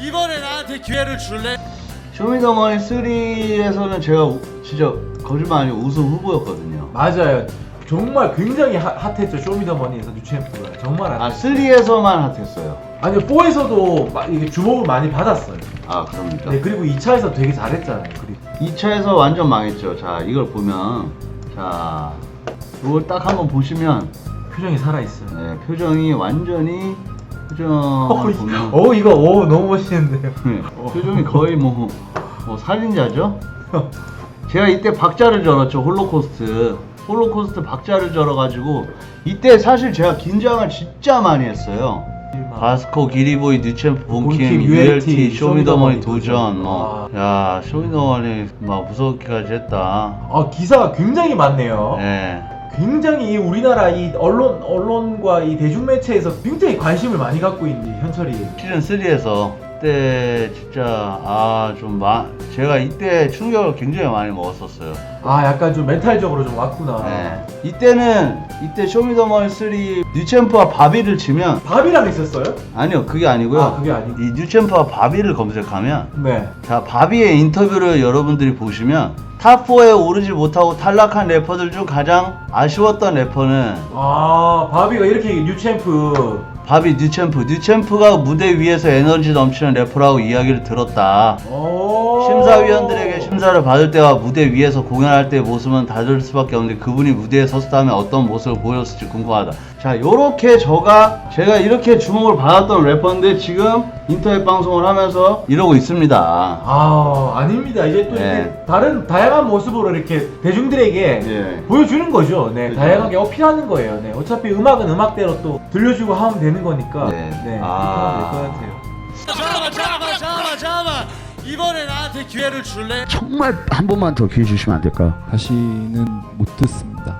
이번에 나한테 기회를 줄래? 쇼미더머니 3에서는 제가 우- 진짜 거짓말 아니고 우승 후보였거든요. 맞아요. 정말 굉장히 핫, 핫했죠 쇼미더머니에서 뉴챔프가 정말 핫. 아 3에서만 핫했어요. 아니 4에서도 마- 이게 주목을 많이 받았어요. 아 그럽니까? 네 그리고 2차에서 되게 잘했잖아요. 그리고 2차에서 완전 망했죠. 자 이걸 보면 자 이걸 딱 한번 보시면 표정이 살아 있어요. 네, 표정이 완전히 표정을 보면 오 이거 오 너무 멋있는데요. 네, 표정이 거의 뭐, 뭐 살인자죠? 제가 이때 박자를 절었죠 홀로코스트. 홀로코스트 박자를 절어가지고 이때 사실 제가 긴장을 진짜 많이 했어요. 바스코 기리보이 뉴챔프 본킴 ULT 쇼미더머니 쇼미더머니 도전. 뭐 야 쇼미더머니 막 무섭기까지 했다. 아 기사가 굉장히 많네요. 네. 굉장히 이 우리나라 이 언론 언론과 이 대중 매체에서 굉장히 관심을 많이 갖고 있는 이 현철이. 시즌 3에서 그때 진짜 아좀 제가 이때 충격을 굉장히 많이 먹었었어요 아 약간 좀 멘탈적으로 좀 왔구나. 네. 이때는 이때 쇼미더머니 3 뉴챔프와 바비를 치면 밥이랑 있었어요? 아니요 그게 아니고요. 아, 그게 아니고. 이 뉴챔프와 바비를 검색하면 네. 자 바비의 인터뷰를 여러분들이 보시면 탑 4에 오르지 못하고 탈락한 래퍼들 중 가장 아쉬웠던 래퍼는 아 바비가 이렇게 뉴 챔프. 바비 뉴챔프. 뉴챔프가 무대 위에서 에너지 넘치는 래퍼라고 이야기를 들었다. 오. 심사위원들에게 심사를 받을 때와 무대 위에서 공연할 때의 모습은 다를 수밖에 없는데 그분이 무대에 섰을 다음에 어떤 모습을 보였을지 궁금하다. 자, 요렇게 저가 제가 이렇게 주목을 받았던 래퍼인데 지금 인터넷 방송을 하면서 이러고 있습니다. 아 아닙니다. 이제 또 네. 이제 다른 다양한 모습으로 이렇게 대중들에게 예. 보여주는 거죠. 네, 그죠. 다양하게 어필하는 거예요. 네, 어차피 음악은 음악대로 또 들려주고 하면 되는 거니까. 네. 네, 아. 그렇게 하면 될 것 같아요. 잠깐만 잠깐만 이번에 나한테 기회를 줄래? 정말 한 번만 더 기회 주시면 안 될까요? 다시는 못 듣습니다. 아,